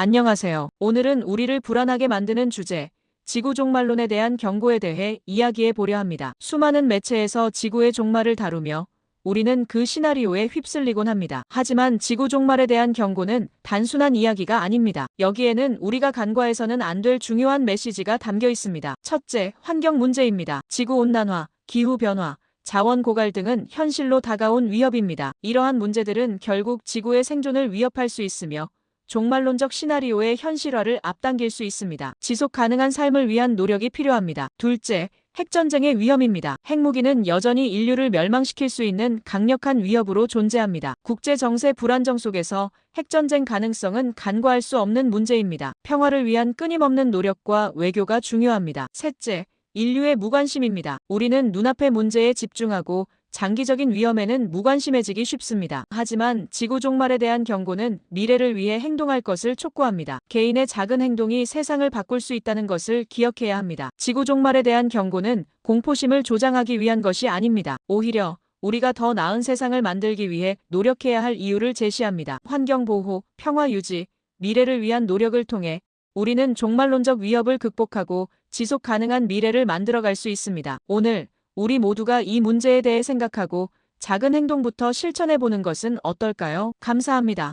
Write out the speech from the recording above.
안녕하세요. 오늘은 우리를 불안하게 만드는 주제, 지구 종말론에 대한 경고에 대해 이야기해 보려 합니다. 수많은 매체에서 지구의 종말을 다루며 우리는 그 시나리오에 휩쓸리곤 합니다. 하지만 지구 종말에 대한 경고는 단순한 이야기가 아닙니다. 여기에는 우리가 간과해서는 안 될 중요한 메시지가 담겨 있습니다. 첫째, 환경 문제입니다. 지구 온난화, 기후 변화, 자원 고갈 등은 현실로 다가온 위협입니다. 이러한 문제들은 결국 지구의 생존을 위협할 수 있으며 종말론적 시나리오의 현실화를 앞당길 수 있습니다. 지속 가능한 삶을 위한 노력이 필요합니다. 둘째, 핵전쟁의 위험입니다. 핵무기는 여전히 인류를 멸망시킬 수 있는 강력한 위협으로 존재합니다. 국제 정세 불안정 속에서 핵전쟁 가능성은 간과할 수 없는 문제입니다. 평화를 위한 끊임없는 노력과 외교가 중요합니다. 셋째, 인류의 무관심입니다. 우리는 눈앞의 문제에 집중하고 장기적인 위험에는 무관심해지기 쉽습니다. 하지만 지구 종말에 대한 경고는 미래를 위해 행동할 것을 촉구합니다. 개인의 작은 행동이 세상을 바꿀 수 있다는 것을 기억해야 합니다. 지구 종말에 대한 경고는 공포심을 조장하기 위한 것이 아닙니다. 오히려 우리가 더 나은 세상을 만들기 위해 노력해야 할 이유를 제시합니다. 환경 보호, 평화 유지, 미래를 위한 노력을 통해 우리는 종말론적 위협을 극복하고 지속 가능한 미래를 만들어갈 수 있습니다. 오늘 우리 모두가 이 문제에 대해 생각하고 작은 행동부터 실천해 보는 것은 어떨까요? 감사합니다.